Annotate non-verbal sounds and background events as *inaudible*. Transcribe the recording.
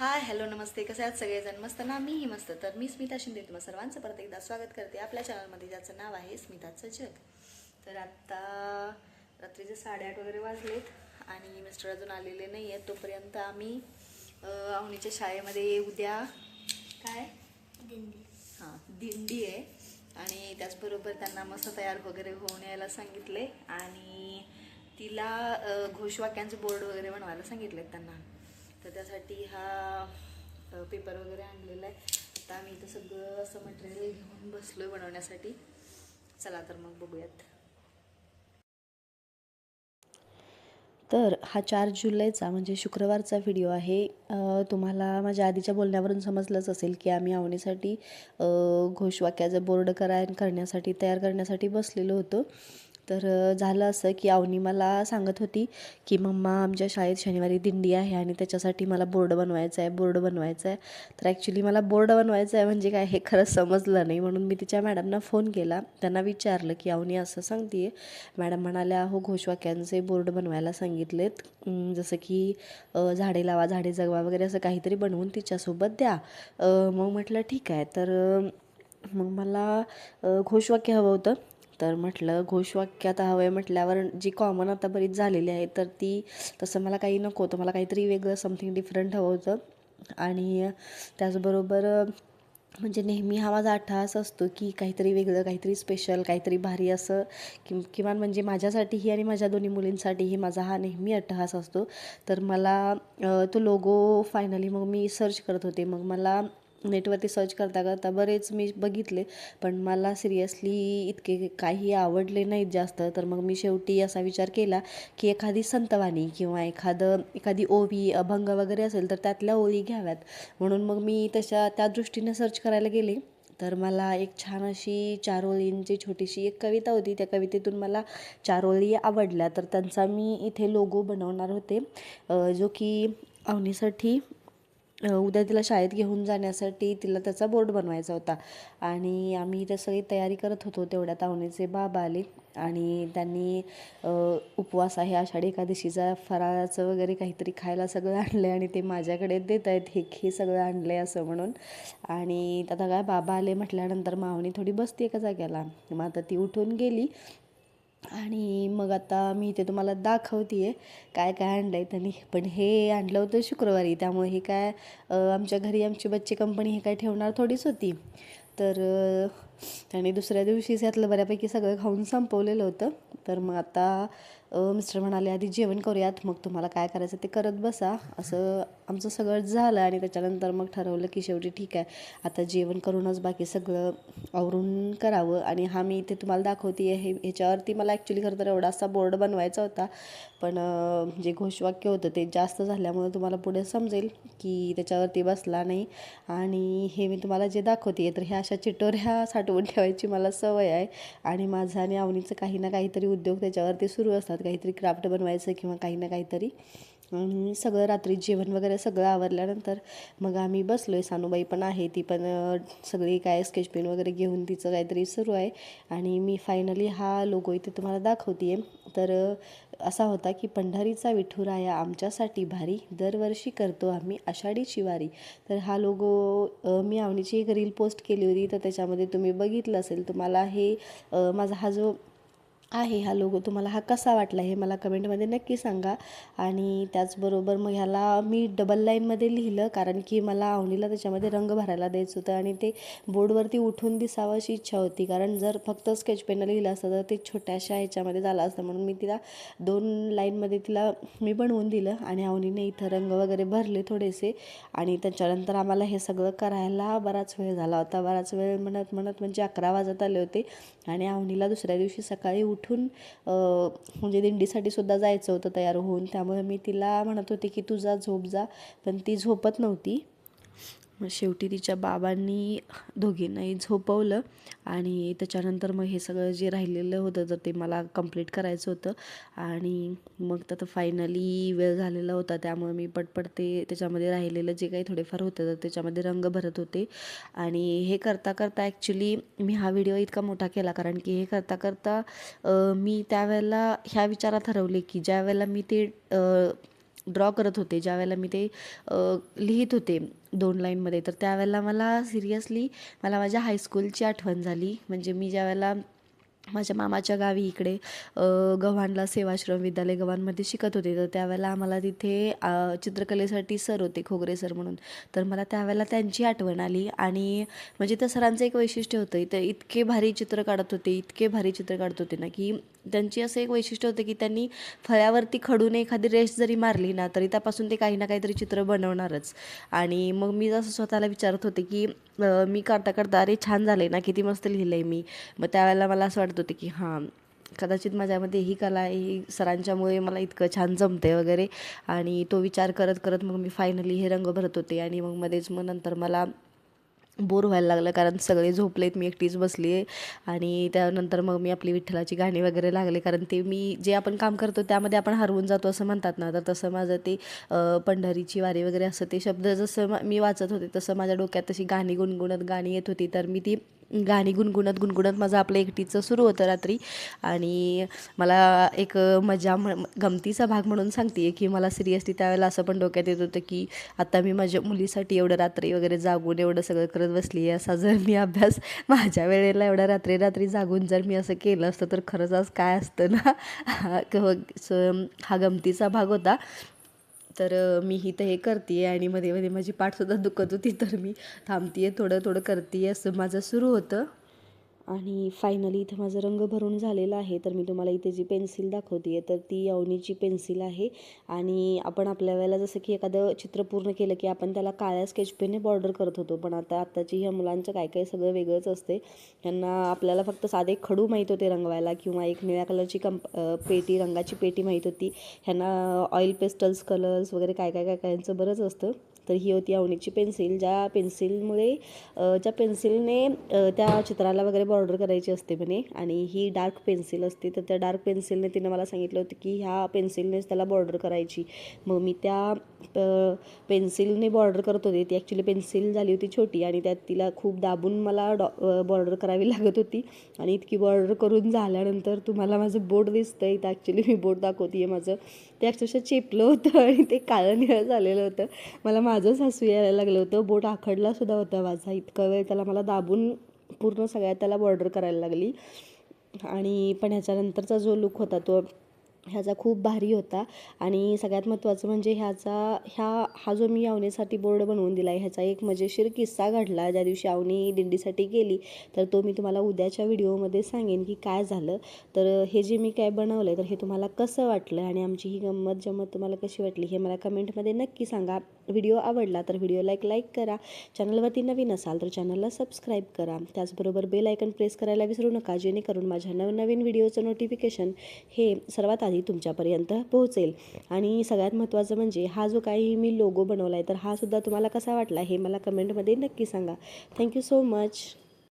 Hi hello नमस्ते. कसे आहात सगळेजण? मस्त ना? मीही मस्त. तर मी स्मिता शिंदे. तुम्हा सर्वांचं परत एकदा स्वागत करते आपल्या चॅनलमध्ये ज्याचं नाव आहे स्मिताचं जग. तर आत्ता रात्रीचे साडेआठ वगैरे वाजलेत आणि मिस्टर अजून आलेले नाही आहेत तोपर्यंत आम्ही अवनीच्या शाळेमध्ये उद्या काय? दिंडी. हां दिंडी आहे. आणि त्याचबरोबर त्यांना मस्त तयार वगैरे होऊन यायला सांगितले आणि तिला घोषवाक्यांचे बोर्ड वगैरे बनवायला सांगितलेत त्यांना. तर त्यासाठी हा पेपर वगैरे आणलेला आहे. आता आम्ही इथं सगळं असं मटेरियल घेऊन बसलो आहे बनवण्यासाठी. चला तर मग बघूयात. तर हा चार जुलैचा म्हणजे शुक्रवारचा व्हिडिओ आहे. तुम्हाला माझ्या आधीच्या बोलण्यावरून समजलंच असेल की आम्ही आवणीसाठी घोषवाक्याचं बोर्ड कराय करण्यासाठी तयार करण्यासाठी बसलेलो होतो. तर झालं असं की अवनी मला सांगत होती की मम्मा आमच्या शाळेत शनिवारी दिंडी आहे आणि त्याच्यासाठी मला बोर्ड बनवायचा आहे बोर्ड बनवायचा आहे तर ॲक्च्युली मला बोर्ड बनवायचं आहे म्हणजे काय हे खरं समजलं नाही. म्हणून मी तिच्या मॅडमना फोन केला. त्यांना विचारलं की अवनी असं सांगते मॅडम म्हणाल्या हो घोषवाक्यांचे बोर्ड बनवायला सांगितलेत. जसं की झाडे लावा झाडे जगवा वगैरे असं काहीतरी बनवून तिच्यासोबत द्या. मग म्हटलं ठीक आहे. तर मग मला घोषवाक्य हवं होतं. तर म्हटलं घोषवाक्य आता हवं आहे म्हटल्यावर जी कॉमन आता बरीच झालेली आहे तर ती तसं मला काही नको होतं. मला काहीतरी वेगळं समथिंग डिफरंट हवं होतं. आणि त्याचबरोबर म्हणजे नेहमी हा माझा अट्टहास असतो की काहीतरी वेगळं काहीतरी स्पेशल काहीतरी भारी असं कि किमान म्हणजे माझ्यासाठीही आणि माझ्या दोन्ही मुलींसाठीही माझा हा नेहमी अट्टहास असतो. तर मला तो लोगो फायनली मग मी सर्च करत होते. मग मला नेटवरती सर्च करता करता बरेच मी बघितले पण मला सिरियसली इतके काही आवडले नाहीत जास्त. तर मग मी शेवटी असा विचार केला की एखादी संतवाणी किंवा एखादं एखादी ओवी अभंग वगैरे असेल तर त्यातल्या ओळी घ्याव्यात. म्हणून मग मी तशा त्या दृष्टीने सर्च करायला गेले. तर मला एक छान अशी चार ओळींची छोटीशी एक कविता होती. त्या कवितेतून मला चार ओळी आवडल्या. तर त्यांचा मी इथे लोगो बनवणार होते. जो की अवनीसाठी उद्या तिला शाळेत घेऊन जाण्यासाठी तिला त्याचा बोर्ड बनवायचा होता. आणि आम्ही इथे सगळी तयारी करत होतो तेवढ्या तावणीचे. बाबा आले आणि त्यांनी उपवास आहे आषाढी एकादशीचा फराळाचं वगैरे काहीतरी खायला सगळं आणलं आहे आणि ते माझ्याकडे देत आहेत. हे हे सगळं आणलं आहे असं म्हणून. आणि आता काय बाबा आले म्हटल्यानंतर मावणी थोडी बसते एका जाग्याला मग आता ती उठून गेली. आणि मग आता मी इथे तुम्हाला दाखवते आहे काय काय आणलं आहे त्यांनी. पण हे आणलं होतं शुक्रवारी त्यामुळे हे काय आमच्या घरी आमची बच्चे कंपनी हे काय ठेवणार थोडीच होती. तर आणि दुसऱ्या दिवशीच यातलं बऱ्यापैकी सगळं खाऊन संपवलेलं होतं. तर मग आता मिस्टर म्हणाले आधी जेवण करूयात मग तुम्हाला काय करायचं ते करत बसा. असं आमचं सगळं झालं आणि त्याच्यानंतर मग ठरवलं की शेवटी ठीक आहे आता जेवण करूनच बाकी सगळं आवरून करावं. आणि हा मी इथे तुम्हाला दाखवते हे ह्याच्यावरती मला ॲक्च्युली खरं तर एवढासा बोर्ड बनवायचा होता. पण जे घोषवाक्य होतं ते जास्त झाल्यामुळे तुम्हाला पुढे समजेल की त्याच्यावरती बसला नाही. आणि हे मी तुम्हाला जे दाखवते तर ह्या अशा चिटोऱ्या साठवून ठेवायची मला सवय आहे. आणि माझं आणि आवणीचं काही ना काहीतरी उद्योग त्याच्यावरती सुरू असतात. काहीतरी क्राफ्ट बनवायचं किंवा काही ना काहीतरी. आणि सगळं रात्री जेवण वगैरे सगळं आवरल्यानंतर मग आम्ही बसलो आहे सानूबाई पण आहे ती पण सगळी काय स्केच पेन वगैरे घेऊन तिचं काहीतरी सुरू आहे. आणि मी फायनली हा लोगो इथे तुम्हाला दाखवते आहे तर असा होता की पंढरीचा विठुराया आमच्यासाठी भारी दरवर्षी करतो आम्ही आषाढी शिवारी. तर हा लोगो मी आवनीची एक रील पोस्ट केली होती. तर त्याच्यामध्ये तुम्ही बघितलं असेल तुम्हाला हे माझा हा जो आहे हा लोगो. तुम्हाला हा कसा वाटला हे मला कमेंटमध्ये नक्की सांगा. आणि त्याचबरोबर मग ह्याला मी डबल लाईनमध्ये लिहिलं कारण की मला आवनीला त्याच्यामध्ये रंग भरायला द्यायचं होतं आणि ते बोर्डवरती उठून दिसावं अशी इच्छा होती. कारण जर फक्त स्केच पेननं लिहिलं असतं तर ते छोट्याशा ह्याच्यामध्ये झालं असतं. म्हणून मी तिला दोन लाईनमध्ये तिला मी बनवून दिलं आणि आवनीने इथं रंग वगैरे भरले थोडेसे. आणि त्याच्यानंतर आम्हाला हे सगळं करायला बराच वेळ झाला होता. बराच वेळ म्हणत म्हणत म्हणजे अकरा वाजत आले होते. आणि आवनीला दुसऱ्या दिवशी सकाळी उठून म्हणजे दिंडीसाठी सुद्धा जायचं होतं तयार होऊन. त्यामुळे मी तिला म्हणत होते की तुझा झोप जा. पण ती झोपत नव्हती. मग शेवटी तिच्या बाबांनी दोघींनाही झोपवलं आणि त्याच्यानंतर मग हे सगळं जे राहिलेलं होतं तर ते मला कंप्लीट करायचं होतं. आणि मग तर फायनली वेळ झालेला होता त्यामुळे मी पटपट ते त्याच्यामध्ये राहिलेलं जे काही थोडेफार होतं तर त्याच्यामध्ये रंग भरत होते. आणि हे करता करता ॲक्च्युली मी हा व्हिडिओ इतका मोठा केला कारण की हे करता करता मी त्यावेळेला ह्या विचारात हरवले की ज्या वेळेला मी ते ड्रॉ करत होते. ज्या वेळेला मी ते लिहित होते दोन लाईनमध्ये तर त्यावेळेला मला सिरियसली मला माझ्या हायस्कूलची आठवण झाली. म्हणजे मी ज्या वेळेला माझ्या मामाच्या गावी इकडे गव्हाणला सेवाश्रम विद्यालय गव्हाणमध्ये शिकत होते तर त्यावेळेला आम्हाला तिथे चित्रकलेसाठी सर होते खोगरे सर म्हणून. तर मला त्यावेळेला त्यांची आठवण आली आणि म्हणजे त्या सरांचं एक वैशिष्ट्य होतं इथं इतके भारी चित्र काढत होते इतके भारी चित्र काढत होते ना की त्यांची असं एक वैशिष्ट्य होतं की त्यांनी फळ्यावरती खडून एखादी रेष जरी मारली ना तरी त्यापासून ते काही ना काहीतरी चित्र बनवणारच. आणि मग मी जसं स्वतःला विचारत होते की मी करता करता अरे छान झाले ना किती मस्त लिहिलं आहे मी. मग त्यावेळेला मला असं वाटत होतं की हां कदाचित माझ्यामध्ये ही कला आहे ही सरांच्यामुळे मला इतकं छान जमते वगैरे. आणि तो विचार करत करत मग मी फायनली हे रंग भरत होते. आणि मग मध्येच मग नंतर मला बोर व्हायला लागलं कारण सगळे झोपलेत. मी एकटीच बसली आहे आणि त्यानंतर मग मी आपली विठ्ठलाची गाणी वगैरे लागले कारण ते मी जे आपण काम करतो त्यामध्ये आपण हरवून जातो असं म्हणतात ना. तर तसं माझं ते पंढरीची वारी वगैरे असं ते शब्द जसं मी वाचत होते तसं माझ्या डोक्यात तशी गाणी गुणगुणत गाणी येत होती. तर मी ती गाणी गुणगुणत गुणगुणत माझं आपलं एकटीचं सुरू होतं रात्री. आणि मला एक मजा म्हण गमतीचा भाग म्हणून सांगते की मला सिरियसली त्यावेळेला असं पण डोक्यात येत होतं की आता मी माझ्या मुलीसाठी एवढं रात्री वगैरे जागून एवढं सगळं करत बसली आहे. असा जर मी अभ्यास माझ्या वेळेला एवढ्या रात्री रात्री जागून जर मी असं केलं असतं तर खरंच आज काय असतं ना? *laughs* हा गमतीचा भाग होता. तर मी इथं हे करते आणि मध्ये मध्ये माझी पाठसुद्धा दुखत होती तर मी थांबते आहे थोडं थोडं करते आहे असं माझं सुरू होतं. आणि फायनली इथं माझं रंग भरून झालेला आहे. तर मी तुम्हाला इथे जी पेन्सिल दाखवते आहे तर ती यावनीची पेन्सिल आहे. आणि आपण आपल्या वेळेला जसं की एखादं चित्र पूर्ण केलं की आपण त्याला काळ्या स्केच पेनने बॉर्डर करत होतो. पण आता आत्ताची ह्या मुलांचं काय काय सगळं वेगळंच असते त्यांना आपल्याला फक्त साधे खडू माहीत होते रंगवायला किंवा एक निळ्या कलरची कंप पेटी रंगाची पेटी माहीत होती. ह्यांना ऑइल पेस्टल्स कलर्स वगैरे काय काय काय काय बरंच असतं. तर ही होती अवनीची पेन्सिल. ज्या पेन्सिलमुळे ज्या पेन्सिलने त्या चित्राला वगैरे बॉर्डर करायची असते म्हणे आणि ही डार्क पेन्सिल असते तर त्या डार्क पेन्सिलने तिनं मला सांगितलं होतं की ह्या पेन्सिलनेच त्याला बॉर्डर करायची. मग मी त्या पेन्सिलने बॉर्डर करत होते. ती ॲक्च्युली पेन्सिल झाली होती छोटी आणि त्यात तिला खूप दाबून मला डॉ बॉर्डर करावी लागत होती आणि इतकी बॉर्डर करून झाल्यानंतर तुम्हाला माझं बोट दिसतं इथं ॲक्च्युली मी बोट दाखवते आहे माझं. ते अक्षरशः चेपलं होतं आणि ते काळं निळं झालेलं होतं. मला माझंच हसू यायला लागलं होतं. बोट आखडला सुद्धा होता माझा. इतका वेळ त्याला मला दाबून पूर्ण सगळ्या त्याला बॉर्डर करायला लागली. आणि पण ह्याच्यानंतरचा जो लुक होता तो ह्याचा खूप भारी होता. आणि सगळ्यात महत्त्वाचं म्हणजे ह्याचा ह्या हा जो मी अवनीसाठी बोर्ड बनवून दिला आहे ह्याचा एक मजेशीर किस्सा घडला. ज्या दिवशी अवनी दिंडीसाठी गेली तर तो मी तुम्हाला उद्याच्या व्हिडिओमध्ये सांगेन की काय झालं. तर हे जे मी काय बनवलं आहे तर हे तुम्हाला कसं वाटलं आणि आमची ही गंमत जमत तुम्हाला कशी वाटली हे मला कमेंटमध्ये नक्की सांगा. व्हिडिओ आवडला तर व्हिडिओला एक लाईक करा. चॅनलवरती नवीन असाल तर चॅनलला सबस्क्राईब करा. त्याचबरोबर बेल आयकन प्रेस करायला विसरू नका जेणेकरून माझ्या नवनवीन व्हिडिओचं नोटिफिकेशन हे सर्वात आधी तुमच्यापर्यंत पोहोचेल. आणि सगळ्यात महत्त्वाचं म्हणजे हा जो काही मी लोगो बनवला आहे तर हा सुद्धा तुम्हाला कसा वाटला हे मला कमेंटमध्ये नक्की सांगा. Thank you so much